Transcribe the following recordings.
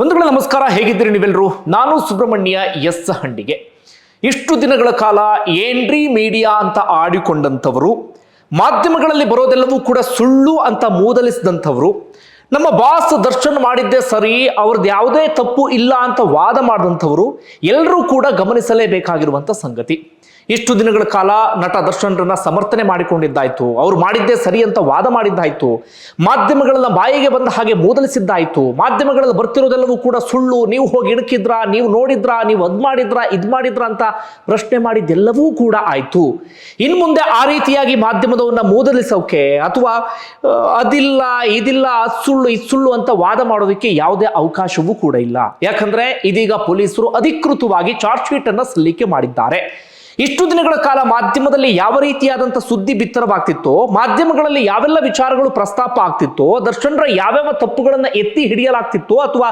ಬಂಧುಗಳ, ನಮಸ್ಕಾರ. ಹೇಗಿದ್ದೀರಿ ನೀವೆಲ್ಲರೂ ನಾನು ಸುಬ್ರಹ್ಮಣ್ಯ ಎಸ್ ಹಂಡಿಗೆ. ಇಷ್ಟು ದಿನಗಳ ಕಾಲ ಏನ್ರಿ ಮೀಡಿಯಾ ಅಂತ ಆಡಿಕೊಂಡಂಥವರು, ಮಾಧ್ಯಮಗಳಲ್ಲಿ ಬರೋದೆಲ್ಲವೂ ಕೂಡ ಸುಳ್ಳು ಅಂತ ಮೂದಲಿಸಿದಂಥವರು, ನಮ್ಮ ಬಾಸ್ ದರ್ಶನ್ ಮಾಡಿದ್ದೆ ಸರಿ, ಅವ್ರದ್ದು ಯಾವುದೇ ತಪ್ಪು ಇಲ್ಲ ಅಂತ ವಾದ ಮಾಡಿದಂಥವರು ಎಲ್ಲರೂ ಕೂಡ ಗಮನಿಸಲೇಬೇಕಾಗಿರುವಂಥ ಸಂಗತಿ. ಇಷ್ಟು ದಿನಗಳ ಕಾಲ ನಟ ದರ್ಶನ್ರನ್ನ ಸಮರ್ಥನೆ ಮಾಡಿಕೊಂಡಿದ್ದಾಯ್ತು. ಅವ್ರು ಮಾಡಿದ್ದೇ ಸರಿ ಅಂತ ವಾದ ಮಾಡಿದ್ದಾಯ್ತು. ಮಾಧ್ಯಮಗಳನ್ನ ಬಾಯಿಗೆ ಬಂದ ಹಾಗೆ ಮೂದಲಿಸಿದ್ದಾಯ್ತು. ಮಾಧ್ಯಮಗಳಲ್ಲಿ ಬರ್ತಿರೋದೆಲ್ಲವೂ ಕೂಡ ಸುಳ್ಳು, ನೀವು ಹೋಗಿ ಇಣಕಿದ್ರಾ ನೀವು ನೋಡಿದ್ರಾ, ನೀವು ಅದ್ ಮಾಡಿದ್ರಾ, ಇದ್ ಮಾಡಿದ್ರಾ ಅಂತ ಪ್ರಶ್ನೆ ಮಾಡಿದ್ದೆಲ್ಲವೂ ಕೂಡ ಆಯ್ತು. ಇನ್ ಮುಂದೆ ಆ ರೀತಿಯಾಗಿ ಮಾಧ್ಯಮದವನ್ನ ಮೂದಲಿಸೋಕೆ ಅಥವಾ ಅದಿಲ್ಲ, ಇದಿಲ್ಲ, ಅದ್ ಸುಳ್ಳು, ಇದು ಸುಳ್ಳು ಅಂತ ವಾದ ಮಾಡೋದಕ್ಕೆ ಯಾವುದೇ ಅವಕಾಶವೂ ಕೂಡ ಇಲ್ಲ. ಯಾಕಂದ್ರೆ ಇದೀಗ ಪೊಲೀಸರು ಅಧಿಕೃತವಾಗಿ ಚಾರ್ಜ್ ಶೀಟ್ ಅನ್ನ ಸಲ್ಲಿಕೆ ಮಾಡಿದ್ದಾರೆ. ಇಷ್ಟು ದಿನಗಳ ಕಾಲ ಮಾಧ್ಯಮದಲ್ಲಿ ಯಾವ ರೀತಿಯಾದಂಥ ಸುದ್ದಿ ಬಿತ್ತರವಾಗ್ತಿತ್ತೋ, ಮಾಧ್ಯಮಗಳಲ್ಲಿ ಯಾವೆಲ್ಲ ವಿಚಾರಗಳು ಪ್ರಸ್ತಾಪ ಆಗ್ತಿತ್ತೋ, ದರ್ಶನರ ಯಾವ್ಯಾವ ತಪ್ಪುಗಳನ್ನ ಎತ್ತಿ ಹಿಡಿಯಲಾಗ್ತಿತ್ತೋ ಅಥವಾ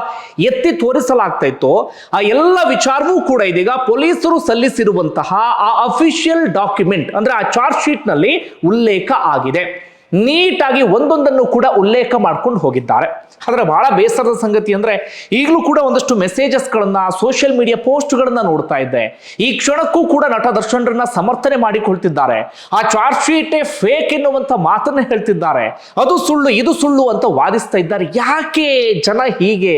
ಎತ್ತಿ ತೋರಿಸಲಾಗ್ತಾ ಇತ್ತೋ ಆ ಎಲ್ಲ ವಿಚಾರವೂ ಕೂಡ ಇದೀಗ ಪೊಲೀಸರು ಸಲ್ಲಿಸಿರುವಂತಹ ಆ ಅಫಿಷಿಯಲ್ ಡಾಕ್ಯುಮೆಂಟ್ ಅಂದ್ರೆ ಆ ಚಾರ್ಜ್ ಶೀಟ್ನಲ್ಲಿ ಉಲ್ಲೇಖ ಆಗಿದೆ. ನೀಟಾಗಿ ಒಂದೊಂದನ್ನು ಕೂಡ ಉಲ್ಲೇಖ ಮಾಡ್ಕೊಂಡು ಹೋಗಿದ್ದಾರೆ. ಆದರೆ ಬಹಳ ಬೇಸರದ ಸಂಗತಿ ಅಂದರೆ ಈಗಲೂ ಕೂಡ ಒಂದಷ್ಟು ಮೆಸೇಜಸ್ಗಳನ್ನು ಸೋಷಿಯಲ್ ಮೀಡಿಯಾ ಪೋಸ್ಟ್ಗಳನ್ನು ನೋಡ್ತಾ ಇದ್ದೆ. ಈ ಕ್ಷಣಕ್ಕೂ ಕೂಡ ನಟ ದರ್ಶನ್ರನ್ನ ಸಮರ್ಥನೆ ಮಾಡಿಕೊಳ್ತಿದ್ದಾರೆ. ಆ ಚಾರ್ಜ್ ಶೀಟೇ ಫೇಕ್ ಎನ್ನುವಂಥ ಮಾತನ್ನ ಹೇಳ್ತಿದ್ದಾರೆ. ಅದು ಸುಳ್ಳು, ಇದು ಸುಳ್ಳು ಅಂತ ವಾದಿಸ್ತಾ ಇದ್ದಾರೆ. ಯಾಕೆ ಜನ ಹೀಗೆ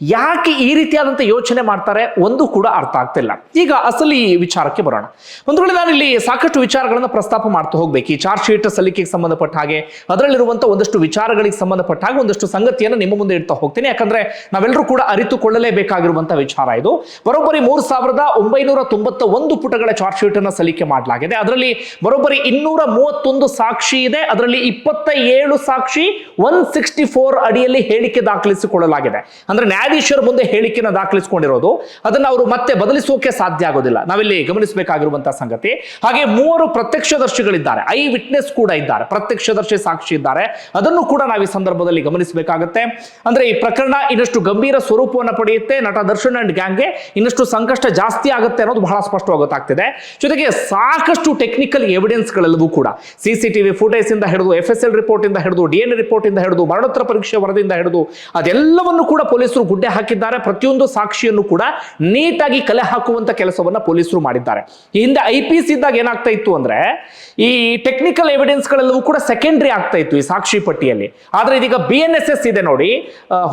ಯಾಕೆ ಈ ರೀತಿಯಾದಂಥ ಯೋಚನೆ ಮಾಡ್ತಾರೆ ಒಂದು ಕೂಡ ಅರ್ಥ ಆಗ್ತಿಲ್ಲ. ಈಗ ಅಸಲಿ ವಿಚಾರಕ್ಕೆ ಬರೋಣ. ಒಂದು ವೇಳೆ ಇಲ್ಲಿ ಸಾಕಷ್ಟು ವಿಚಾರಗಳನ್ನು ಪ್ರಸ್ತಾಪ ಮಾಡ್ತಾ ಹೋಗ್ಬೇಕು. ಈ ಚಾರ್ಜ್ ಶೀಟ್ ಸಲ್ಲಿಕೆಗೆ ಸಂಬಂಧಪಟ್ಟ ಹಾಗೆ ಅದರಲ್ಲಿರುವಂಥ ಒಂದಷ್ಟು ವಿಚಾರಗಳಿಗೆ ಸಂಬಂಧಪಟ್ಟ ಹಾಗೆ ಒಂದಷ್ಟು ಸಂಗತಿಯನ್ನು ನಿಮ್ಮ ಮುಂದೆ ಇಡ್ತಾ ಹೋಗ್ತೀನಿ. ಯಾಕಂದ್ರೆ ನಾವೆಲ್ಲರೂ ಕೂಡ ಅರಿತುಕೊಳ್ಳಲೇಬೇಕಾಗಿರುವಂಥ ವಿಚಾರ ಇದು. ಬರೋಬ್ಬರಿ ಮೂರು ಸಾವಿರದ ಒಂಬೈನೂರ ತೊಂಬತ್ತ ಒಂದು ಪುಟಗಳ ಚಾರ್ಜ್ ಶೀಟ್ ಅನ್ನು ಸಲ್ಲಿಕೆ ಮಾಡಲಾಗಿದೆ. ಅದರಲ್ಲಿ ಬರೋಬ್ಬರಿ ಇನ್ನೂರ ಮೂವತ್ತೊಂದು ಸಾಕ್ಷಿ ಇದೆ. ಅದರಲ್ಲಿ ಇಪ್ಪತ್ತ ಏಳು ಸಾಕ್ಷಿ ಒನ್ ಸಿಕ್ಸ್ಟಿ ಫೋರ್ ಅಡಿಯಲ್ಲಿ ಹೇಳಿಕೆ ದಾಖಲಿಸಿಕೊಳ್ಳಲಾಗಿದೆ. ಅಂದ್ರೆ ನ್ಯಾಯಾಧೀಶರ ಮುಂದೆ ಹೇಳಿಕೆನ ದಾಖಲಿಸಿಕೊಂಡಿರೋದು, ಅದನ್ನು ಅವರು ಮತ್ತೆ ಬದಲಿಸೋಕೆ ಸಾಧ್ಯ ಆಗೋದಿಲ್ಲ. ನಾವಿಲ್ಲಿ ಗಮನಿಸಬೇಕಾಗಿರುವಂತಹ ಸಂಗತಿ. ಹಾಗೆ ಮೂವರು ಪ್ರತ್ಯಕ್ಷದರ್ಶಿಗಳಿದ್ದಾರೆ. ಐ ವಿಟ್ನೆಸ್ ಕೂಡ ಇದ್ದಾರೆ. ಪ್ರತ್ಯಕ್ಷದರ್ಶಿ ಸಾಕ್ಷಿ ಇದ್ದಾರೆ. ಅದನ್ನು ಕೂಡ ನಾವು ಈ ಸಂದರ್ಭದಲ್ಲಿ ಗಮನಿಸಬೇಕಾಗುತ್ತೆ. ಅಂದ್ರೆ ಈ ಪ್ರಕರಣ ಇನ್ನಷ್ಟು ಗಂಭೀರ ಸ್ವರೂಪವನ್ನು ಪಡೆಯುತ್ತೆ. ನಟ ದರ್ಶನ್ ಅಂಡ್ ಗ್ಯಾಂಗ್ಗೆ ಇನ್ನಷ್ಟು ಸಂಕಷ್ಟ ಜಾಸ್ತಿ ಆಗುತ್ತೆ ಅನ್ನೋದು ಬಹಳ ಸ್ಪಷ್ಟವಾಗಿ ಗೊತ್ತಾಗ್ತಿದೆ. ಜೊತೆಗೆ ಸಾಕಷ್ಟು ಟೆಕ್ನಿಕಲ್ ಎವಿಡೆನ್ಸ್ ಗಳೆಲ್ಲವೂ ಕೂಡ. ಸಿಸಿ ಸಿ ಟಿವಿ ಫುಟೇಜ್ ಇಂದ ಹಿಡಿದು ಎಫ್ ಎಸ್ ಎಲ್ ರಿಪೋರ್ಟ್ ಇಂದ ಹಿಡಿದು, ಡಿ ಎನ್ ರಿಪೋರ್ಟ್ ಇಂದ ಹಿಡಿದು, ಮರಣೋತ್ತರ ಪರೀಕ್ಷೆ ವರದಿಯಿಂದ ಹಿಡಿದು, ಅದೆಲ್ಲವನ್ನು ಕೂಡ ಪೊಲೀಸರು ಗುಡ್ಡೆ ಹಾಕಿದ್ದಾರೆ. ಪ್ರತಿಯೊಂದು ಸಾಕ್ಷಿಯನ್ನು ಕೂಡ ನೀಟಾಗಿ ಕಲೆ ಹಾಕುವಂತ ಕೆಲಸವನ್ನ ಪೊಲೀಸರು ಮಾಡಿದ್ದಾರೆ. ಈ ಹಿಂದೆ ಐ ಪಿ ಸಿ ಇದ್ದಾಗ ಏನಾಗ್ತಾ ಇತ್ತು ಅಂದ್ರೆ, ಈ ಟೆಕ್ನಿಕಲ್ ಎವಿಡೆನ್ಸ್ ಗಳೆಲ್ಲವೂ ಕೂಡ ಸೆಕೆಂಡರಿ ಆಗ್ತಾ ಇತ್ತು ಈ ಸಾಕ್ಷಿ ಪಟ್ಟಿಯಲ್ಲಿ. ಆದ್ರೆ ಇದೀಗ ಬಿ ಎನ್ ಎಸ್ ಎಸ್ ಇದೆ ನೋಡಿ.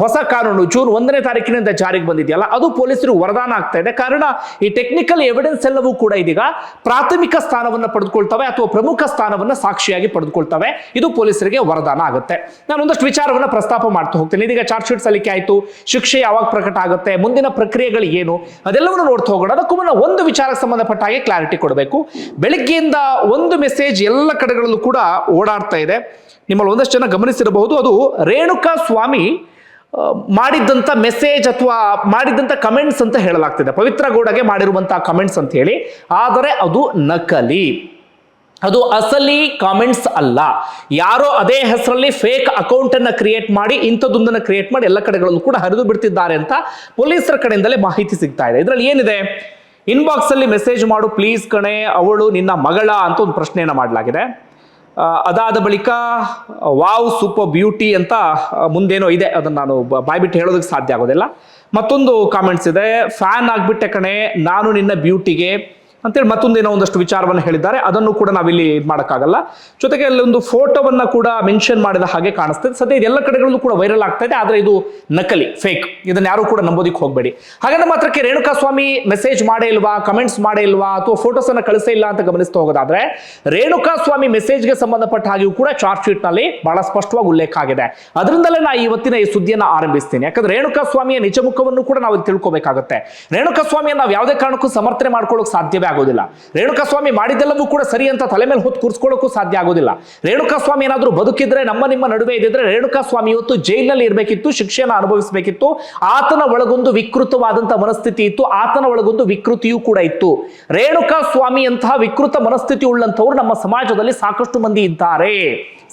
ಹೊಸ ಕಾನೂನು ಜೂನ್ ಒಂದನೇ ತಾರೀಕಿನಿಂದ ಜಾರಿಗೆ ಬಂದಿದೆಯಲ್ಲ, ಅದು ಪೊಲೀಸರು ವರದಾನ ಆಗ್ತಾ ಇದೆ. ಕಾರಣ ಈ ಟೆಕ್ನಿಕಲ್ ಎವಿಡೆನ್ಸ್ ಎಲ್ಲವೂ ಕೂಡ ಇದೀಗ ಪ್ರಾಥಮಿಕ ಸ್ಥಾನವನ್ನ ಪಡೆದುಕೊಳ್ತವೆ ಅಥವಾ ಪ್ರಮುಖ ಸ್ಥಾನವನ್ನ ಸಾಕ್ಷಿಯಾಗಿ ಪಡೆದುಕೊಳ್ತವೆ. ಇದು ಪೊಲೀಸರಿಗೆ ವರದಾನ ಆಗುತ್ತೆ. ನಾನು ಒಂದಷ್ಟು ವಿಚಾರವನ್ನ ಪ್ರಸ್ತಾಪ ಮಾಡ್ತಾ ಹೋಗ್ತೇನೆ. ಇದೀಗ ಚಾರ್ಜ್ ಶೀಟ್ ಸಲ್ಲಿಕೆ ಆಯಿತು ಯಾವಾಗ ಪ್ರಕಟ ಆಗುತ್ತೆ, ಮುಂದಿನ ಪ್ರಕ್ರಿಯೆಗಳು ಏನು, ಅದೆಲ್ಲವನ್ನು ನೋಡ್ತಾ ಹೋಗೋಣ. ಅದಕ್ಕೂ ಮುನ್ನ ಒಂದು ವಿಚಾರಕ್ಕೆ ಸಂಬಂಧಪಟ್ಟ ಹಾಗೆ ಕ್ಲಾರಿಟಿ ಕೊಡಬೇಕು. ಬೆಳಗ್ಗೆಯಿಂದ ಒಂದು ಮೆಸೇಜ್ ಎಲ್ಲ ಕಡೆಗಳಲ್ಲೂ ಕೂಡ ಓಡಾಡ್ತಾ ಇದೆ. ನಿಮ್ಮಲ್ಲಿ ಒಂದಷ್ಟು ಜನ ಗಮನಿಸಿರಬಹುದು, ಅದು ರೇಣುಕಾ ಸ್ವಾಮಿ ಮಾಡಿದ್ದಂಥ ಮೆಸೇಜ್ ಅಥವಾ ಮಾಡಿದ್ದಂಥ ಕಮೆಂಟ್ಸ್ ಅಂತ ಹೇಳಲಾಗ್ತಿದೆ. ಪವಿತ್ರ ಗೌಡಗೆ ಮಾಡಿರುವಂತಹ ಕಮೆಂಟ್ಸ್ ಅಂತ ಹೇಳಿ. ಆದರೆ ಅದು ನಕಲಿ. ಅದು ಅಸಲಿ ಕಾಮೆಂಟ್ಸ್ ಅಲ್ಲ. ಯಾರೋ ಅದೇ ಹೆಸರಲ್ಲಿ ಫೇಕ್ ಅಕೌಂಟ್ ಅನ್ನ ಕ್ರಿಯೇಟ್ ಮಾಡಿ, ಇಂಥದ್ದೊಂದನ್ನ ಕ್ರಿಯೇಟ್ ಮಾಡಿ ಎಲ್ಲ ಕಡೆಗಳಲ್ಲೂ ಕೂಡ ಹರಿದು ಬಿಡ್ತಿದ್ದಾರೆ ಅಂತ ಪೊಲೀಸರ ಕಡೆಯಿಂದಲೇ ಮಾಹಿತಿ ಸಿಗ್ತಾ ಇದೆ. ಇದರಲ್ಲಿ ಏನಿದೆ? ಇನ್ಬಾಕ್ಸ್ ಅಲ್ಲಿ ಮೆಸೇಜ್ ಮಾಡು ಪ್ಲೀಸ್ ಕಣೆ, ಅವಳು ನಿನ್ನ ಮಗಳ ಅಂತ ಒಂದು ಪ್ರಶ್ನೆಯನ್ನ ಮಾಡಲಾಗಿದೆ. ಅದಾದ ಬಳಿಕ, ವಾವ್, ಸೂಪರ್ ಬ್ಯೂಟಿ ಅಂತ ಮುಂದೇನೋ ಇದೆ. ಅದನ್ನ ನಾನು ಬಾಯ್ಬಿಟ್ಟು ಹೇಳೋದಕ್ಕೆ ಸಾಧ್ಯ ಆಗೋದಿಲ್ಲ. ಮತ್ತೊಂದು ಕಾಮೆಂಟ್ಸ್ ಇದೆ ಫ್ಯಾನ್ ಆಗ್ಬಿಟ್ಟೆ ಕಣೆ, ನಾನು ನಿನ್ನ ಬ್ಯೂಟಿಗೆ ಅಂತೇಳಿ ಮತ್ತೊಂದೇನೋ ಒಂದಷ್ಟು ವಿಚಾರವನ್ನು ಹೇಳಿದ್ದಾರೆ. ಅದನ್ನು ಕೂಡ ನಾವಿಲ್ಲಿ ಇದು ಮಾಡೋಕ್ಕಾಗಲ್ಲ. ಜೊತೆಗೆ ಅಲ್ಲಿ ಒಂದು ಫೋಟೋವನ್ನ ಕೂಡ ಮೆನ್ಷನ್ ಮಾಡಿದ ಹಾಗೆ ಕಾಣಿಸ್ತದೆ. ಸದ್ಯ ಇದೆಲ್ಲ ಕಡೆಗಳಲ್ಲೂ ಕೂಡ ವೈರಲ್ ಆಗ್ತಾ ಇದೆ. ಆದರೆ ಇದು ನಕಲಿ, ಫೇಕ್. ಇದನ್ನು ಯಾರು ಕೂಡ ನಂಬೋದಿಕ್ಕೆ ಹೋಗಬೇಡಿ. ಹಾಗಾದ್ರೆ ಮಾತ್ರಕ್ಕೆ ರೇಣುಕಾ ಸ್ವಾಮಿ ಮೆಸೇಜ್ ಮಾಡೇ ಇಲ್ವಾ, ಕಮೆಂಟ್ಸ್ ಮಾಡೇ ಇಲ್ವಾ, ಅಥವಾ ಫೋಟೋಸ್ ಅನ್ನ ಕಳಿಸೇ ಇಲ್ಲ ಅಂತ ಗಮನಿಸ್ತಾ ಹೋಗೋದಾದ್ರೆ ರೇಣುಕಾ ಸ್ವಾಮಿ ಮೆಸೇಜ್ಗೆ ಸಂಬಂಧಪಟ್ಟ ಹಾಗೆಯೂ ಕೂಡ ಚಾರ್ಜ್ ಶೀಟ್ನಲ್ಲಿ ಬಹಳ ಸ್ಪಷ್ಟವಾಗಿ ಉಲ್ಲೇಖ ಆಗಿದೆ. ಅದರಿಂದಲೇ ನಾ ಇವತ್ತಿನ ಈ ಸುದ್ದಿಯನ್ನು ಆರಂಭಿಸ್ತೀನಿ. ಯಾಕಂದ್ರೆ ರೇಣುಕಾ ಸ್ವಾಮಿಯ ನಿಜ ಕೂಡ ನಾವು ತಿಳ್ಕೊಬೇಕಾಗುತ್ತೆ. ರೇಣುಕಾ ಸ್ವಾಮಿಯನ್ನು ನಾವು ಯಾವುದೇ ಕಾರಣಕ್ಕೂ ಸಮರ್ಥನೆ ಮಾಡ್ಕೊಳ್ಳೋಕೆ ಸಾಧ್ಯವೇ ಆಗೋದಿಲ್ಲ ರೇಣುಕಾಸ್ವಾಮಿ ಮಾಡಿದ್ದೆಲ್ಲವೂ ಕೂಡ ಸರಿ ಅಂತ ತಲೆ ಮೇಲೆ ಹೊತ್ತು ಕೂರಿಸ್ಕೊಳ್ಳೋಕ್ಕೂ ಸಾಧ್ಯ ಆಗೋದಿಲ್ಲ ರೇಣುಕಾಸ್ವಾಮಿ ಏನಾದರೂ ಬದುಕಿದ್ರೆ, ನಮ್ಮ ನಿಮ್ಮ ನಡುವೆ ಇದ್ದಿದ್ರೆ ರೇಣುಕಾಸ್ವಾಮಿ ಇವತ್ತು ಜೈಲಿನಲ್ಲಿ ಇರಬೇಕಿತ್ತು ಶಿಕ್ಷೆಯನ್ನು ಅನುಭವಿಸಬೇಕಿತ್ತು. ಆತನ ಒಳಗೊಂದು ವಿಕೃತವಾದಂತಹ ಮನಸ್ಥಿತಿ ಇತ್ತು, ಆತನ ಒಳಗೊಂದು ವಿಕೃತಿಯೂ ಕೂಡ ಇತ್ತು. ರೇಣುಕಾಸ್ವಾಮಿ ಅಂತಹ ವಿಕೃತ ಮನಸ್ಥಿತಿ ಉಳ್ಳಂಥವ್ರು ನಮ್ಮ ಸಮಾಜದಲ್ಲಿ ಸಾಕಷ್ಟು ಮಂದಿ ಇದ್ದಾರೆ.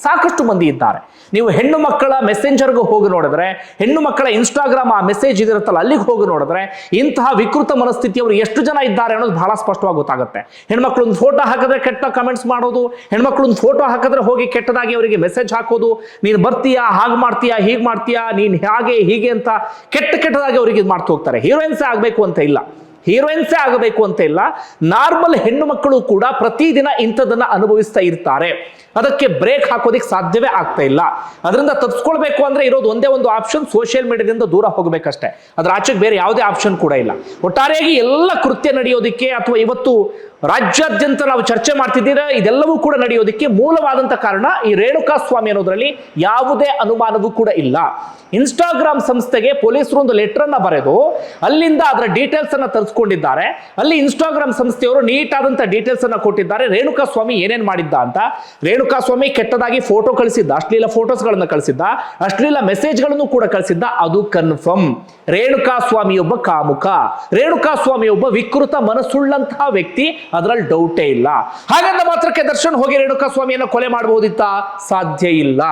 ಸಾಕಷ್ಟು ಮಂದಿ ಇದ್ದಾರೆ. ನೀವು ಹೆಣ್ಣು ಮಕ್ಕಳ ಮೆಸೆಂಜರ್ಗೆ ಹೋಗಿ ನೋಡಿದ್ರೆ, ಹೆಣ್ಣು ಮಕ್ಕಳ ಇನ್ಸ್ಟಾಗ್ರಾಮ್ ಆ ಮೆಸೇಜ್ ಇದಿರುತ್ತಲ್ಲ, ಅಲ್ಲಿಗೆ ಹೋಗಿ ನೋಡಿದ್ರೆ ಇಂತಹ ವಿಕೃತ ಮನಸ್ಥಿತಿ ಅವರು ಎಷ್ಟು ಜನ ಇದ್ದಾರೆ ಅನ್ನೋದು ಬಹಳ ಸ್ಪಷ್ಟವಾಗಿ ಸ್ಪಷ್ಟವಾಗಿ ಗೊತ್ತಾಗುತ್ತೆ. ಹೆಣ್ಮಕ್ಳು ಒಂದು ಫೋಟೋ ಹಾಕಿದ್ರೆ ಕೆಟ್ಟ ಕಮೆಂಟ್ಸ್ ಮಾಡೋದು ಹೆಣ್ಮಕ್ಳು ಒಂದು ಫೋಟೋ ಹಾಕಿದ್ರೆ ಹೋಗಿ ಕೆಟ್ಟದಾಗಿ ಅವರಿಗೆ ಮೆಸೇಜ್ ಹಾಕೋದು, ನೀನು ಬರ್ತೀಯಾ, ಹಾಗೆ ಮಾಡ್ತೀಯಾ, ಹೀಗೆ ಮಾಡ್ತೀಯಾ, ನೀನು ಹಾಗೆ ಹೀಗೆ ಅಂತ ಕೆಟ್ಟ ಕೆಟ್ಟದಾಗಿ ಅವರಿಗೆ ಇದು ಮಾಡ್ತಾ ಹೋಗ್ತಾರೆ. ಹೀರೋಯಿನ್ಸೇ ಆಗಬೇಕು ಅಂತ ಇಲ್ಲ. ಹೀರೋಯಿನ್ಸೇ ಆಗಬೇಕು ಅಂತ ಇಲ್ಲ, ನಾರ್ಮಲ್ ಹೆಣ್ಣು ಮಕ್ಕಳು ಕೂಡ ಪ್ರತಿದಿನ ಇಂಥದನ್ನ ಅನುಭವಿಸ್ತಾ ಇರ್ತಾರೆ. ಅದಕ್ಕೆ ಬ್ರೇಕ್ ಹಾಕೋದಿಕ್ಕೆ ಸಾಧ್ಯವೇ ಆಗ್ತಾ ಇಲ್ಲ. ಅದರಿಂದ ತಪ್ಸ್ಕೊಳ್ಬೇಕು ಅಂದ್ರೆ ಇರೋದು ಒಂದೇ ಒಂದು ಆಪ್ಷನ್, ಸೋಷಿಯಲ್ ಮೀಡಿಯಾದಿಂದ ದೂರ ಹೋಗಬೇಕಷ್ಟೇ. ಅದ್ರ ಆಚೆಗೆ ಬೇರೆ ಯಾವುದೇ ಆಪ್ಷನ್ ಕೂಡ ಇಲ್ಲ. ಒಟ್ಟಾರೆಯಾಗಿ ಎಲ್ಲ ಕೃತ್ಯ ನಡೆಯೋದಿಕ್ಕೆ ಅಥವಾ ಇವತ್ತು ರಾಜ್ಯಾದ್ಯಂತ ನಾವು ಚರ್ಚೆ ಮಾಡ್ತಿದ್ದೀರಾ? ಇದೆಲ್ಲವೂ ಕೂಡ ನಡೆಯೋದಕ್ಕೆ ಮೂಲವಾದಂಥ ಕಾರಣ ಈ ರೇಣುಕಾ ಸ್ವಾಮಿ ಅನ್ನೋದರಲ್ಲಿ ಯಾವುದೇ ಅನುಮಾನವೂ ಕೂಡ ಇಲ್ಲ. ಇನ್ಸ್ಟಾಗ್ರಾಮ್ ಸಂಸ್ಥೆಗೆ ಪೊಲೀಸರು ಒಂದು ಲೆಟರ್ ಅನ್ನ ಬರೆದು ಅಲ್ಲಿಂದ ಅದರ ಡೀಟೇಲ್ಸ್ ಅನ್ನ ತರಿಸ್ಕೊಂಡಿದ್ದಾರೆ. ಅಲ್ಲಿ ಇನ್ಸ್ಟಾಗ್ರಾಮ್ ಸಂಸ್ಥೆಯವರು ನೀಟ್ ಆದಂತ ಡೀಟೇಲ್ಸ್ ಅನ್ನ ಕೊಟ್ಟಿದ್ದಾರೆ. ರೇಣುಕಾ ಸ್ವಾಮಿ ಏನೇನ್ ಮಾಡಿದ್ದ ಅಂತ. ರೇಣುಕಾ ಸ್ವಾಮಿ ಕೆಟ್ಟದಾಗಿ ಫೋಟೋ ಕಳಿಸಿದ್ದ, ಅಶ್ಲೀಲ ಫೋಟೋಸ್ಗಳನ್ನ ಕಳಿಸಿದ್ದ, ಅಶ್ಲೀಲ ಮೆಸೇಜ್ಗಳನ್ನು ಕೂಡ ಕಳಿಸಿದ್ದ. ಅದು ಕನ್ಫರ್ಮ್ ರೇಣುಕಾ ಸ್ವಾಮಿಯೊಬ್ಬ ಕಾಮುಕ. ರೇಣುಕಾ ಸ್ವಾಮಿ ಒಬ್ಬ ವಿಕೃತ ಮನಸ್ಸುಳ್ಳಂತಹ ವ್ಯಕ್ತಿ. ಅದರಲ್ಲಿ ಡೌಟೇ ಇಲ್ಲ. ಹಾಗಂದ ಮಾತ್ರಕ್ಕೆ ದರ್ಶನ್ ಹೋಗಿ ರೇಣುಕ ಸ್ವಾಮಿಯನ್ನು ಕೊಲೆ ಮಾಡಬಹುದಿತ್ತ ಸಾಧ್ಯ ಇಲ್ಲ.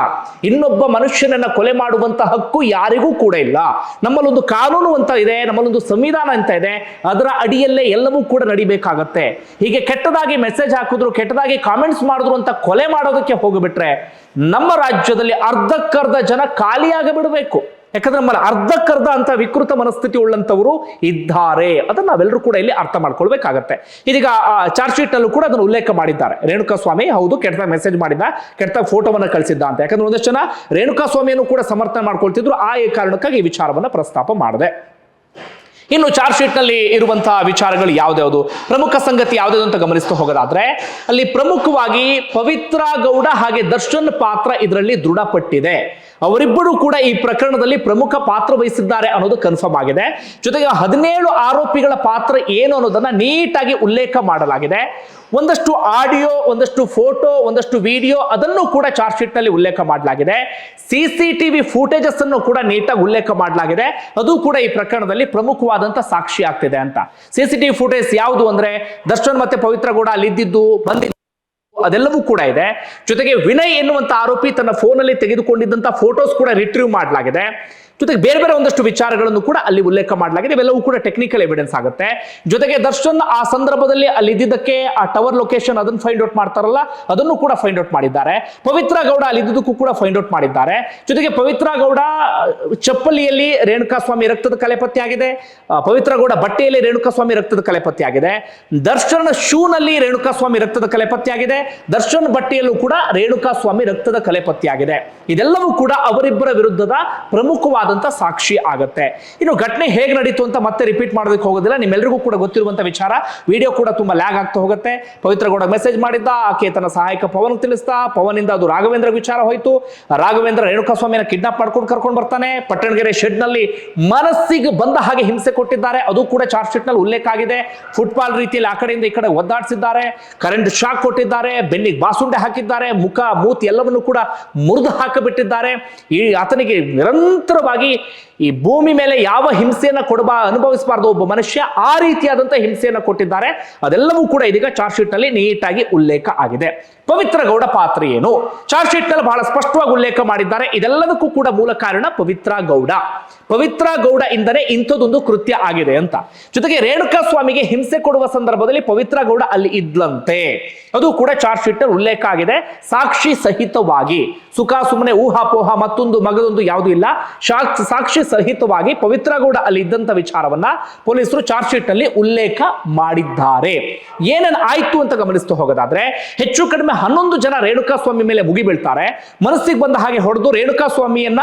ಇನ್ನೊಬ್ಬ ಮನುಷ್ಯನನ್ನ ಕೊಲೆ ಮಾಡುವಂತ ಹಕ್ಕು ಯಾರಿಗೂ ಕೂಡ ಇಲ್ಲ. ನಮ್ಮಲ್ಲೊಂದು ಕಾನೂನು ಅಂತ ಇದೆ, ನಮ್ಮಲ್ಲೊಂದು ಸಂವಿಧಾನ ಅಂತ ಇದೆ, ಅದರ ಅಡಿಯಲ್ಲೇ ಎಲ್ಲವೂ ಕೂಡ ನಡಿಬೇಕಾಗತ್ತೆ. ಹೀಗೆ ಕೆಟ್ಟದಾಗಿ ಮೆಸೇಜ್ ಹಾಕಿದ್ರು, ಕೆಟ್ಟದಾಗಿ ಕಾಮೆಂಟ್ಸ್ ಮಾಡಿದ್ರು ಅಂತ ಕೊಲೆ ಮಾಡೋದಕ್ಕೆ ಹೋಗಿಬಿಟ್ರೆ ನಮ್ಮ ರಾಜ್ಯದಲ್ಲಿ ಅರ್ಧಕ್ಕರ್ಧ ಜನ ಖಾಲಿಯಾಗಿ ಬಿಡಬೇಕು ಯಾಕಂದ್ರೆ ನಮ್ಮಲ್ಲಿ ಅರ್ಧಕ್ಕರ್ಧ ಅಂತ ವಿಕೃತ ಮನಸ್ಥಿತಿ ಉಳ್ಳಂತವರು ಇದ್ದಾರೆ. ಅದನ್ನ ನಾವೆಲ್ಲರೂ ಕೂಡ ಇಲ್ಲಿ ಅರ್ಥ ಮಾಡ್ಕೊಳ್ಬೇಕಾಗತ್ತೆ. ಇದೀಗ ಚಾರ್ಜ್ ಶೀಟ್ ನಲ್ಲೂ ಕೂಡ ಅದನ್ನು ಉಲ್ಲೇಖ ಮಾಡಿದ್ದಾರೆ. ರೇಣುಕಾ ಸ್ವಾಮಿ ಹೌದು ಕೆಟ್ಟದಾಗ ಮೆಸೇಜ್ ಮಾಡಿದ್ದ ಕೆಟ್ಟದಾಗ ಫೋಟೋವನ್ನು ಕಳಿಸಿದ್ದ ಅಂತ. ಯಾಕಂದ್ರೆ ಒಂದಷ್ಟು ಜನ ರೇಣುಕಾ ಸ್ವಾಮಿಯನ್ನು ಕೂಡ ಸಮರ್ಥನೆ ಮಾಡ್ಕೊಳ್ತಿದ್ರು. ಆ ಕಾರಣಕ್ಕಾಗಿ ಈ ವಿಚಾರವನ್ನ ಪ್ರಸ್ತಾಪ ಮಾಡಿದೆ. ಇನ್ನು ಚಾರ್ಜ್ ಶೀಟ್ನಲ್ಲಿ ಇರುವಂತಹ ವಿಚಾರಗಳು ಯಾವ್ದ್ಯಾವುದು ಪ್ರಮುಖ ಸಂಗತಿ ಯಾವ್ದು ಅಂತ ಗಮನಿಸ್ತಾ ಹೋಗೋದಾದ್ರೆ, ಅಲ್ಲಿ ಪ್ರಮುಖವಾಗಿ ಪವಿತ್ರ ಗೌಡ ಹಾಗೆ ದರ್ಶನ್ ಪಾತ್ರ ಇದರಲ್ಲಿ ದೃಢಪಟ್ಟಿದೆ. ಅವರಿಬ್ಬರು ಕೂಡ ಈ ಪ್ರಕರಣದಲ್ಲಿ ಪ್ರಮುಖ ಪಾತ್ರ ವಹಿಸಿದ್ದಾರೆ ಅನ್ನೋದು ಕನ್ಫರ್ಮ್ ಆಗಿದೆ. ಜೊತೆಗೆ ಹದಿನೇಳು ಆರೋಪಿಗಳ ಪಾತ್ರ ಏನು ಅನ್ನೋದನ್ನ ನೀಟಾಗಿ ಉಲ್ಲೇಖ ಮಾಡಲಾಗಿದೆ. ಒಂದಷ್ಟು ಆಡಿಯೋ, ಒಂದಷ್ಟು ಫೋಟೋ, ಒಂದಷ್ಟು ವಿಡಿಯೋ ಅದನ್ನು ಕೂಡ ಚಾರ್ಜ್ ಶೀಟ್ನಲ್ಲಿ ಉಲ್ಲೇಖ ಮಾಡಲಾಗಿದೆ. ಸಿ ಸಿ ಟಿವಿ ಫೂಟೇಜಸ್ ಅನ್ನು ಕೂಡ ನೀಟಾಗಿ ಉಲ್ಲೇಖ ಮಾಡಲಾಗಿದೆ. ಅದು ಕೂಡ ಈ ಪ್ರಕರಣದಲ್ಲಿ ಪ್ರಮುಖವಾದಂತ ಸಾಕ್ಷಿ ಆಗ್ತಿದೆ ಅಂತ. ಸಿ ಸಿ ಫೂಟೇಜ್ ಯಾವುದು ಅಂದ್ರೆ ದರ್ಶನ್ ಮತ್ತೆ ಪವಿತ್ರ ಅಲ್ಲಿ ಅಲ್ಲಿದ್ದು ಬಂದಿದ್ದು ಅದೆಲ್ಲವೂ ಕೂಡ ಇದೆ. ಜೊತೆಗೆ ವಿನಯ್ ಎನ್ನುವಂತ ಆರೋಪಿ ತನ್ನ ಫೋನ್ ಅಲ್ಲಿ ತೆಗೆದುಕೊಂಡಿದ್ದಂತ ಫೋಟೋಸ್ ಕೂಡ ರಿಟ್ರೀವ್ ಮಾಡಲಾಗಿದೆ. ಜೊತೆಗೆ ಬೇರೆ ಬೇರೆ ಒಂದಷ್ಟು ವಿಚಾರಗಳನ್ನು ಕೂಡ ಅಲ್ಲಿ ಉಲ್ಲೇಖ ಮಾಡಲಾಗಿದೆ. ಇವೆಲ್ಲವೂ ಕೂಡ ಟೆಕ್ನಿಕಲ್ ಎವಿಡೆನ್ಸ್ ಆಗುತ್ತೆ. ಜೊತೆಗೆ ದರ್ಶನ್ ಆ ಸಂದರ್ಭದಲ್ಲಿ ಅಲ್ಲಿ ಇದ್ದಿದ್ದಕ್ಕೆ ಆ ಟವರ್ ಲೊಕೇಶನ್ ಅದನ್ನು ಫೈಂಡ್ ಔಟ್ ಮಾಡ್ತಾರಲ್ಲ ಅದನ್ನು ಕೂಡ ಫೈಂಡ್ ಔಟ್ ಮಾಡಿದ್ದಾರೆ. ಪವಿತ್ರ ಗೌಡ ಅಲ್ಲಿ ಇದ್ದುದಕ್ಕೂ ಕೂಡ ಫೈಂಡ್ ಔಟ್ ಮಾಡಿದ್ದಾರೆ. ಜೊತೆಗೆ ಪವಿತ್ರ ಗೌಡ ಚಪ್ಪಲಿಯಲ್ಲಿ ರೇಣುಕಾ ಸ್ವಾಮಿ ರಕ್ತದ ಕಲೆ ಪತ್ತೆ ಆಗಿದೆ. ಆ, ಪವಿತ್ರ ಗೌಡ ಬಟ್ಟೆಯಲ್ಲಿ ರೇಣುಕಾ ಸ್ವಾಮಿ ರಕ್ತದ ಕಲೆ ಪತ್ತೆ ಆಗಿದೆ. ದರ್ಶನ್ ಶೂನಲ್ಲಿ ರೇಣುಕಾ ಸ್ವಾಮಿ ರಕ್ತದ ಕಲೆ ಪತ್ತೆ ಆಗಿದೆ. ದರ್ಶನ್ ಬಟ್ಟೆಯಲ್ಲೂ ಕೂಡ ರೇಣುಕಾ ಸ್ವಾಮಿ ರಕ್ತದ ಕಲೆ ಪತ್ತೆ ಆಗಿದೆ. ಇದೆಲ್ಲವೂ ಕೂಡ ಅವರಿಬ್ಬರ ವಿರುದ್ಧದ ಪ್ರಮುಖವಾದಂತ ಸಾಕ್ಷಿ ಆಗತ್ತೆ. ಇನ್ನು ಘಟನೆ ಹೇಗೆ ನಡೀತು ಅಂತ ಮತ್ತೆ ರಿಪೀಟ್ ಮಾಡೋದಕ್ಕೆ ಹೋಗೋದಿಲ್ಲ. ನಿಮ್ಮೆಲ್ಲರಿಗೂ ಕೂಡ ಗೊತ್ತಿರುವಂತ ವಿಚಾರ. ವಿಡಿಯೋ ಕೂಡ ತುಂಬಾ ಲ್ಯಾಗ್ ಆಗ್ತಾ ಹೋಗುತ್ತೆ. ಪವಿತ್ರ ಗೌಡ ಮೆಸೇಜ್ ಮಾಡಿದ್ದ, ಆಕೆ ತನ್ನ ಸಹಾಯಕ ಪವನ್ ತಿಳಿಸ್ತಾ ಪವನಿಂದ ಅದು ರಾಘವೇಂದ್ರ ವಿಚಾರ ಹೋಯ್ತು. ರಾಘವೇಂದ್ರ ರೇಣುಕಾ ಸ್ವಾಮಿನ ಕಿಡ್ನಾಪ್ ಮಾಡ್ಕೊಂಡು ಕರ್ಕೊಂಡು ಬರ್ತಾನೆ. ಪಟ್ಟಣಗೆರೆ ಶೆಡ್ನಲ್ಲಿ ಮನಸ್ಸಿಗೆ ಬಂದ ಹಾಗೆ ಹಿಂಸೆ ಕೊಟ್ಟಿದ್ದಾರೆ. ಅದು ಕೂಡ ಚಾರ್ಜ್ ಶೀಟ್ನಲ್ಲಿ ಉಲ್ಲೇಖ ಆಗಿದೆ. ಫುಟ್ಬಾಲ್ ರೀತಿಯಲ್ಲಿ ಆ ಕಡೆಯಿಂದ ಈ ಕಡೆ ಒದ್ದಾಡಿಸಿದ್ದಾರೆ. ಕರೆಂಟ್ ಶಾಕ್ ಕೊಟ್ಟಿದ್ದಾರೆ. ಬೆನ್ನಿಗೆ ಬಾಸುಂಡೆ ಹಾಕಿದ್ದಾರೆ. ಮುಖ, ಮೂತಿ ಎಲ್ಲವನ್ನು ಕೂಡ ಮುರಿದು ಹಾಕಿಬಿಟ್ಟಿದ್ದಾರೆ. ಈ ಆತನಿಗೆ ನಿರಂತರವಾಗಿ ಈ ಭೂಮಿ ಮೇಲೆ ಯಾವ ಹಿಂಸೆಯನ್ನ ಕೊಡಬಾ ಅನುಭವಿಸಬಾರ್ದು ಒಬ್ಬ ಮನುಷ್ಯ ಆ ರೀತಿಯಾದಂತಹ ಹಿಂಸೆಯನ್ನ ಕೊಟ್ಟಿದ್ದಾರೆ ಅದೆಲ್ಲವೂ ಕೂಡ ಇದೀಗ ಚಾರ್ಜ್ ಶೀಟ್ನಲ್ಲಿ ನೀಟಾಗಿ ಉಲ್ಲೇಖ ಆಗಿದೆ. ಪವಿತ್ರ ಗೌಡ ಪಾತ್ರ ಏನು ಚಾರ್ಜ್ ಶೀಟ್ನಲ್ಲಿ ಬಹಳ ಸ್ಪಷ್ಟವಾಗಿ ಉಲ್ಲೇಖ ಮಾಡಿದ್ದಾರೆ. ಇದೆಲ್ಲದಕ್ಕೂ ಕೂಡ ಮೂಲ ಕಾರಣ ಪವಿತ್ರ ಗೌಡ. ಪವಿತ್ರ ಗೌಡ ಇಂದನೇ ಇಂಥದ್ದೊಂದು ಕೃತ್ಯ ಆಗಿದೆ ಅಂತ. ಜೊತೆಗೆ ರೇಣುಕಾ ಸ್ವಾಮಿಗೆ ಹಿಂಸೆ ಕೊಡುವ ಸಂದರ್ಭದಲ್ಲಿ ಪವಿತ್ರ ಗೌಡ ಅಲ್ಲಿ ಇದ್ಲಂತೆ. ಅದು ಕೂಡ ಚಾರ್ಜ್ ಶೀಟ್ನಲ್ಲಿ ಉಲ್ಲೇಖ ಆಗಿದೆ. ಸಾಕ್ಷಿ ಸಹಿತವಾಗಿ. ಸುಖ ಸುಮ್ಮನೆ ಊಹಾಪೋಹ, ಮತ್ತೊಂದು ಮಗದೊಂದು ಯಾವುದೂ ಇಲ್ಲ. ಸಾಕ್ಷಿ ಸಾಕ್ಷಿ ಸಹಿತವಾಗಿ ಪವಿತ್ರ ಗೌಡ ಅಲ್ಲಿ ಇದ್ದಂತ ವಿಚಾರವನ್ನ ಪೊಲೀಸರು ಚಾರ್ಜ್ ಶೀಟ್ನಲ್ಲಿ ಉಲ್ಲೇಖ ಮಾಡಿದ್ದಾರೆ. ಏನೇನು ಆಯ್ತು ಅಂತ ಗಮನಿಸ್ತಾ ಹೋಗೋದಾದ್ರೆ, ಹೆಚ್ಚು ಕಡಿಮೆ ಹನ್ನೊಂದು ಜನ ರೇಣುಕಾ ಸ್ವಾಮಿ ಮೇಲೆ ಮುಗಿಬೀಳ್ತಾರೆ. ಮನಸ್ಸಿಗೆ ಬಂದ ಹಾಗೆ ಹೊಡೆದು ರೇಣುಕಾ ಸ್ವಾಮಿಯನ್ನ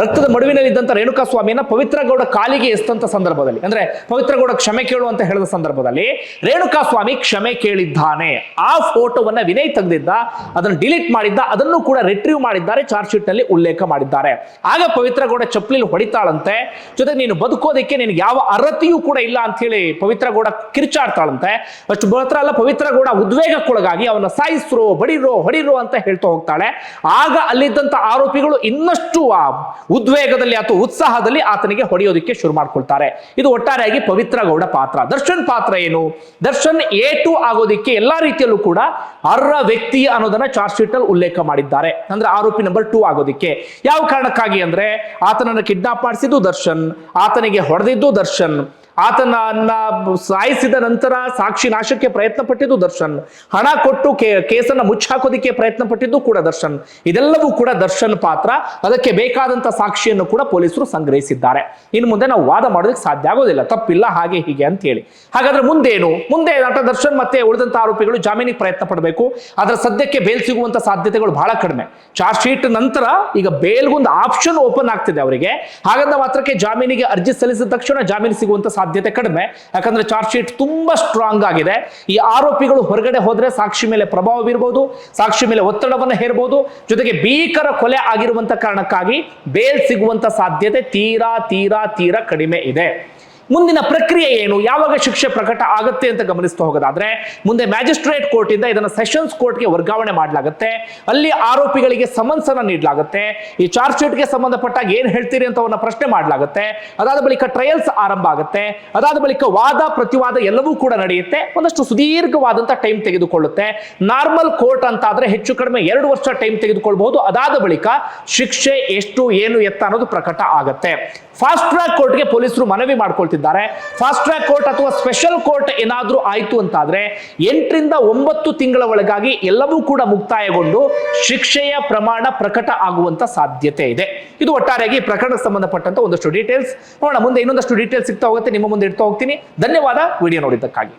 ರಕ್ತದ ಮಡುವಿನಲ್ಲಿ ಇದ್ದಂಥ ರೇಣುಕಾ ಸ್ವಾಮಿಯನ್ನ ಪವಿತ್ರಗೌಡ ಕಾಲಿಗೆ ಎಸ್ತಂತ ಸಂದರ್ಭದಲ್ಲಿ, ಅಂದ್ರೆ ಪವಿತ್ರಗೌಡ ಕ್ಷಮೆ ಕೇಳು ಅಂತ ಹೇಳಿದ ಸಂದರ್ಭದಲ್ಲಿ ರೇಣುಕಾ ಸ್ವಾಮಿ ಕ್ಷಮೆ ಕೇಳಿದ್ದಾನೆ. ಆ ಫೋಟೋವನ್ನ ವಿನಯ್ ತೆಗೆದಿದ್ದ, ಅದನ್ನು ಡಿಲೀಟ್ ಮಾಡಿದ್ದ, ಅದನ್ನು ಕೂಡ ರಿಟ್ರೀವ್ ಮಾಡಿದ್ದಾರೆ, ಚಾರ್ಜ್ ಶೀಟ್ನಲ್ಲಿ ಉಲ್ಲೇಖ ಮಾಡಿದ್ದಾರೆ. ಆಗ ಪವಿತ್ರಗೌಡ ಚಪ್ಪಲಿಲಿ ಹೊಡಿತಾಳಂತೆ, ಜೊತೆಗೆ ನೀನು ಬದುಕೋದಕ್ಕೆ ನಿನಗೆ ಯಾವ ಅರ್ಹತೆಯೂ ಕೂಡ ಇಲ್ಲ ಅಂತ ಹೇಳಿ ಪವಿತ್ರಗೌಡ ಕಿರ್ಚಾಡ್ತಾಳಂತೆ. ಅಷ್ಟು ಮಾತ್ರ ಅಲ್ಲ, ಪವಿತ್ರಗೌಡ ಉದ್ವೇಗಕ್ಕೊಳಗಾಗಿ ಅವನ ಸಾಯಿಸ್ರೋ, ಬಡಿರೋ, ಹೊಡಿರೋ ಅಂತ ಹೇಳ್ತಾ ಹೋಗ್ತಾಳೆ. ಆಗ ಅಲ್ಲಿದ್ದಂತ ಆರೋಪಿಗಳು ಇನ್ನಷ್ಟು ಆ ಉದ್ವೇಗದಲ್ಲಿ ಅಥವಾ ಉತ್ಸಾಹದಲ್ಲಿ ಆತನಿಗೆ ಹೊಡೆಯೋದಕ್ಕೆ ಶುರು ಮಾಡ್ಕೊಳ್ತಾರೆ. ಇದು ಒಟ್ಟಾರೆಯಾಗಿ ಪವಿತ್ರ ಗೌಡ ಪಾತ್ರ. ದರ್ಶನ್ ಪಾತ್ರ ಏನು? ದರ್ಶನ್ ಎ ಟು ಆಗೋದಿಕ್ಕೆ ಎಲ್ಲಾ ರೀತಿಯಲ್ಲೂ ಕೂಡ ಅರ್ಹ ವ್ಯಕ್ತಿ ಅನ್ನೋದನ್ನ ಚಾರ್ಜ್ ಶೀಟ್ ಅಲ್ಲಿ ಉಲ್ಲೇಖ ಮಾಡಿದ್ದಾರೆ. ಅಂದ್ರೆ ಆರೋಪಿ ನಂಬರ್ ಟೂ ಆಗೋದಿಕ್ಕೆ. ಯಾವ ಕಾರಣಕ್ಕಾಗಿ ಅಂದ್ರೆ ಆತನನ್ನು ಕಿಡ್ನಾಪ್ ಮಾಡಿಸಿದ್ದು ದರ್ಶನ್, ಆತನಿಗೆ ಹೊಡೆದಿದ್ದು ದರ್ಶನ್ ಆತನನ್ನ ಸಾಯಿಸಿದ ನಂತರ ಸಾಕ್ಷಿ ನಾಶಕ್ಕೆ ಪ್ರಯತ್ನ ಪಟ್ಟಿದ್ದು ದರ್ಶನ್. ಹಣ ಕೊಟ್ಟು ಕೇಸನ್ನ ಮುಚ್ಚಾಕೋದಿಕ್ಕೆ ಪ್ರಯತ್ನ ಪಟ್ಟಿದ್ದು ಕೂಡ ದರ್ಶನ್. ಇದೆಲ್ಲವೂ ಕೂಡ ದರ್ಶನ್ ಪಾತ್ರ. ಅದಕ್ಕೆ ಬೇಕಾದಂತ ಸಾಕ್ಷಿಯನ್ನು ಕೂಡ ಪೊಲೀಸರು ಸಂಗ್ರಹಿಸಿದ್ದಾರೆ. ಇನ್ನು ಮುಂದೆ ನಾವು ವಾದ ಮಾಡೋದಕ್ಕೆ ಸಾಧ್ಯ ಆಗೋದಿಲ್ಲ. ತಪ್ಪಿಲ್ಲ, ಹಾಗೆ, ಹೀಗೆ ಅಂತ ಹೇಳಿ ಹಾಗಾದ್ರೆ ಮುಂದೇನು? ಮುಂದೆ ನಟ ದರ್ಶನ್ ಮತ್ತೆ ಉಳಿದಂತ ಆರೋಪಿಗಳು ಜಾಮೀನಿಗೆ ಪ್ರಯತ್ನ ಪಡಬೇಕು. ಅದರ ಸದ್ಯಕ್ಕೆ ಬೇಲ್ ಸಿಗುವಂತ ಸಾಧ್ಯತೆಗಳು ಬಹಳ ಕಡಿಮೆ. ಚಾರ್ಜ್ ಶೀಟ್ ನಂತರ ಈಗ ಬೇಲ್ಗೊಂದು ಆಪ್ಷನ್ ಓಪನ್ ಆಗ್ತಿದೆ ಅವರಿಗೆ. ಹಾಗಂತ ಮಾತ್ರಕ್ಕೆ ಜಾಮೀನಿಗೆ ಅರ್ಜಿ ಸಲ್ಲಿಸಿದ ತಕ್ಷಣ ಜಾಮೀನು ಸಿಗುವಂತ ಕಡಿಮೆ. ಯಾಕಂದ್ರೆ ಚಾರ್ಜ್ ಶೀಟ್ ತುಂಬಾ ಸ್ಟ್ರಾಂಗ್ ಆಗಿದೆ. ಈ ಆರೋಪಿಗಳು ಹೊರಗಡೆ ಹೋದ್ರೆ ಸಾಕ್ಷಿ ಮೇಲೆ ಪ್ರಭಾವ ಬೀರಬಹುದು ಸಾಕ್ಷಿ ಮೇಲೆ ಒತ್ತಡವನ್ನು ಹೇರಬಹುದು ಜೊತೆಗೆ ಭೀಕರ ಕೊಲೆ ಆಗಿರುವಂತ ಕಾರಣಕ್ಕಾಗಿ ಬೇಲ್ ಸಿಗುವಂತ ಸಾಧ್ಯತೆ ತೀರಾ ತೀರಾ ತೀರಾ ಕಡಿಮೆ ಇದೆ. ಮುಂದಿನ ಪ್ರಕ್ರಿಯೆ ಏನು? ಯಾವಾಗ ಶಿಕ್ಷೆ ಪ್ರಕಟ ಆಗುತ್ತೆ ಅಂತ ಗಮನಿಸ್ತಾ ಹೋಗೋದಾದ್ರೆ, ಮುಂದೆ ಮ್ಯಾಜಿಸ್ಟ್ರೇಟ್ ಕೋರ್ಟ್ ಇಂದ ಇದನ್ನ ಸೆಷನ್ಸ್ ಕೋರ್ಟ್ಗೆ ವರ್ಗಾವಣೆ ಮಾಡಲಾಗುತ್ತೆ. ಅಲ್ಲಿ ಆರೋಪಿಗಳಿಗೆ ಸಮನ್ಸ್ ಅನ್ನ ನೀಡಲಾಗುತ್ತೆ. ಈ ಚಾರ್ಜ್ ಶೀಟ್ಗೆ ಸಂಬಂಧಪಟ್ಟಾಗ ಏನ್ ಹೇಳ್ತೀರಿ ಅಂತ ಅವನ್ನ ಪ್ರಶ್ನೆ ಮಾಡಲಾಗುತ್ತೆ. ಅದಾದ ಬಳಿಕ ಟ್ರಯಲ್ಸ್ ಆರಂಭ ಆಗುತ್ತೆ. ಅದಾದ ಬಳಿಕ ವಾದ, ಪ್ರತಿವಾದ ಎಲ್ಲವೂ ಕೂಡ ನಡೆಯುತ್ತೆ. ಒಂದಷ್ಟು ಸುದೀರ್ಘವಾದಂತ ಟೈಮ್ ತೆಗೆದುಕೊಳ್ಳುತ್ತೆ. ನಾರ್ಮಲ್ ಕೋರ್ಟ್ ಅಂತ ಆದ್ರೆ ಹೆಚ್ಚು ಕಡಿಮೆ ಎರಡು ವರ್ಷ ಟೈಮ್ ತೆಗೆದುಕೊಳ್ಬಹುದು. ಅದಾದ ಬಳಿಕ ಶಿಕ್ಷೆ ಎಷ್ಟು, ಏನು, ಎತ್ತ ಅನ್ನೋದು ಪ್ರಕಟ ಆಗುತ್ತೆ. ಫಾಸ್ಟ್ ಟ್ರ್ಯಾಕ್ ಕೋರ್ಟ್ಗೆ ಪೊಲೀಸರು ಮನವಿ ಮಾಡ್ಕೊಳ್ತಿದ್ದಾರೆ ಫಾಸ್ಟ್ ಟ್ರ್ಯಾಕ್ ಕೋರ್ಟ್ ಅಥವಾ ಸ್ಪೆಷಲ್ ಕೋರ್ಟ್ ಏನಾದ್ರೂ ಆಯ್ತು ಅಂತಾದ್ರೆ ಎಂಟರಿಂದ ಒಂಬತ್ತು ತಿಂಗಳ ಒಳಗಾಗಿ ಎಲ್ಲವೂ ಕೂಡ ಮುಕ್ತಾಯಗೊಂಡು ಶಿಕ್ಷೆಯ ಪ್ರಮಾಣ ಪ್ರಕಟ ಆಗುವಂತ ಸಾಧ್ಯತೆ ಇದೆ. ಇದು ಒಟ್ಟಾರೆಯಾಗಿ ಪ್ರಕರಣ ಪ್ರಕರಣಕ್ಕೆ ಸಂಬಂಧಪಟ್ಟಂತ ಒಂದಷ್ಟು ಡೀಟೇಲ್ಸ್ ನೋಡೋಣ, ಮುಂದೆ ಇನ್ನೊಂದಷ್ಟು ಡೀಟೇಲ್ಸ್ ಸಿಗ್ತಾ ಹೋಗುತ್ತೆ. ನಿಮ್ಮ ಮುಂದೆ ಇಡ್ತಾ ಹೋಗ್ತೀನಿ. ಧನ್ಯವಾದ. ವಿಡಿಯೋ ನೋಡಿದ್ದಕ್ಕಾಗಿ.